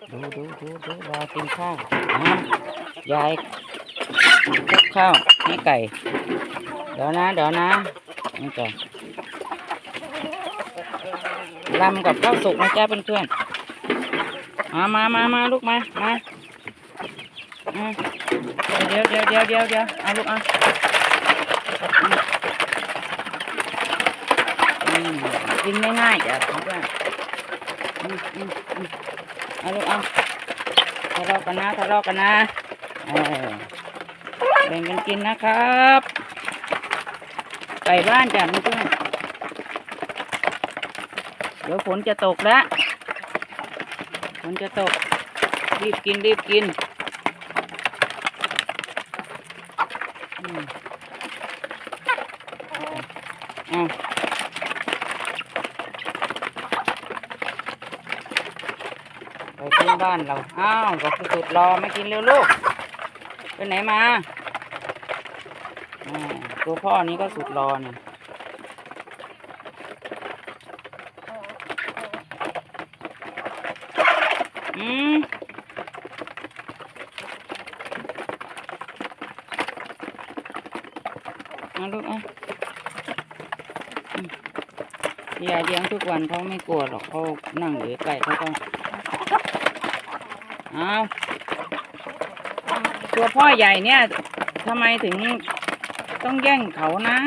ดูดูดูดูรอกินข้าวอะยายคลุกข้าวให้ไก่ เดี๋ยวนะ เดี๋ยวนะนี่ก่อนลำกับข้าวสุกนะจ๊ะเพื่อนๆมามามามาลูกมา มาเดี๋ยวเดี๋ยวเดี๋ยวเดี๋ยวเดี๋ยวเอาลูกเอากินง่ายๆจ้ะเพื่อนอืมอืมอืม เอาลูกเอาทะเลาะกันนะทะเลาะกันนะเออแบ่งกันกินนะครับไก่บ้านจ้ะเพื่อนๆเดี๋ยวฝนจะตกแล้วฝนจะตก รีบกินรีบกินอืมอะ ไปขึ้นบ้านเรา อ้าวบอกคือสุดรอไม่กินเร็วลูกไปไหนมาตัวพ่อนี้ก็สุดรอนี่อืมเอาลูกอะอืมยายเลี้ยงทุกวันเขาไม่กลัวหรอกเขานั่งอยู่ใกล้เขาก็ เอาตัวพ่อใหญ่เนี่ยทำไมถึงต้องแย่งเขานะ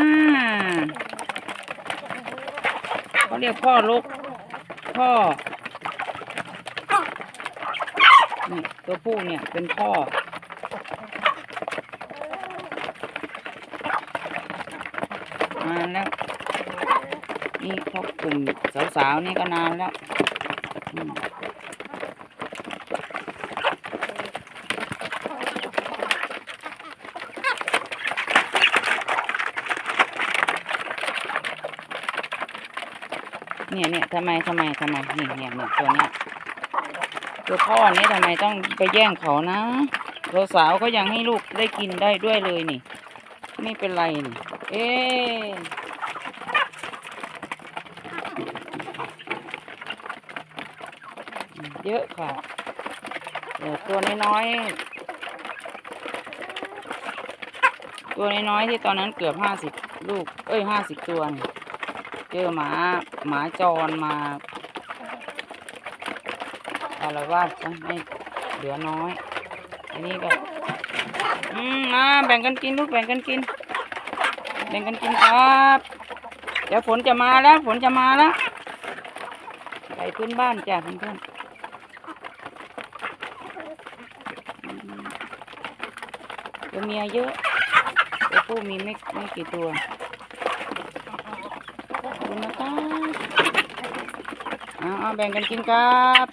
เขาเรียกพ่อลูกพ่อนี่ตัวผู้เนี่ยเป็นพ่อนานแล้ว นี่พบกลุ่มสาวๆนี่ก็นานแล้ว เนี่ยเนี่ยทำไมทำไมทำไมนี่เนี่ยเนี่ยตัวเนี้ยตัวพ่อนี่ทำไมต้องไปแย่งเขานะตัวสาวก็ยังให้ลูกได้กินได้ด้วยเลยนี่ ไม่เป็นไรนี่ เอ๊เยอะค่ะต่ตัวน้อยๆตัวน้อยๆที่ตอนนั้นเกือบห้าสิบลูก เอ้ยห้าสิบตัวนี่ เจอหมาหมาจรมาอะไรว่าซะให้เหลือน้อย อันนี้ก็อืมมาแบ่งกันกินลูกแบ่งกันกิน แบ่งกันกินครับ เดี๋ยวฝนจะมาแล้วฝนจะมาแล้วไก่พื้นบ้านจ้ะเพื่อนๆมตัวเมียเยอะตัวผู้มีไม่ไม่กี่ตัว คุณนะครับเอาเอาแบ่งกันกินครับ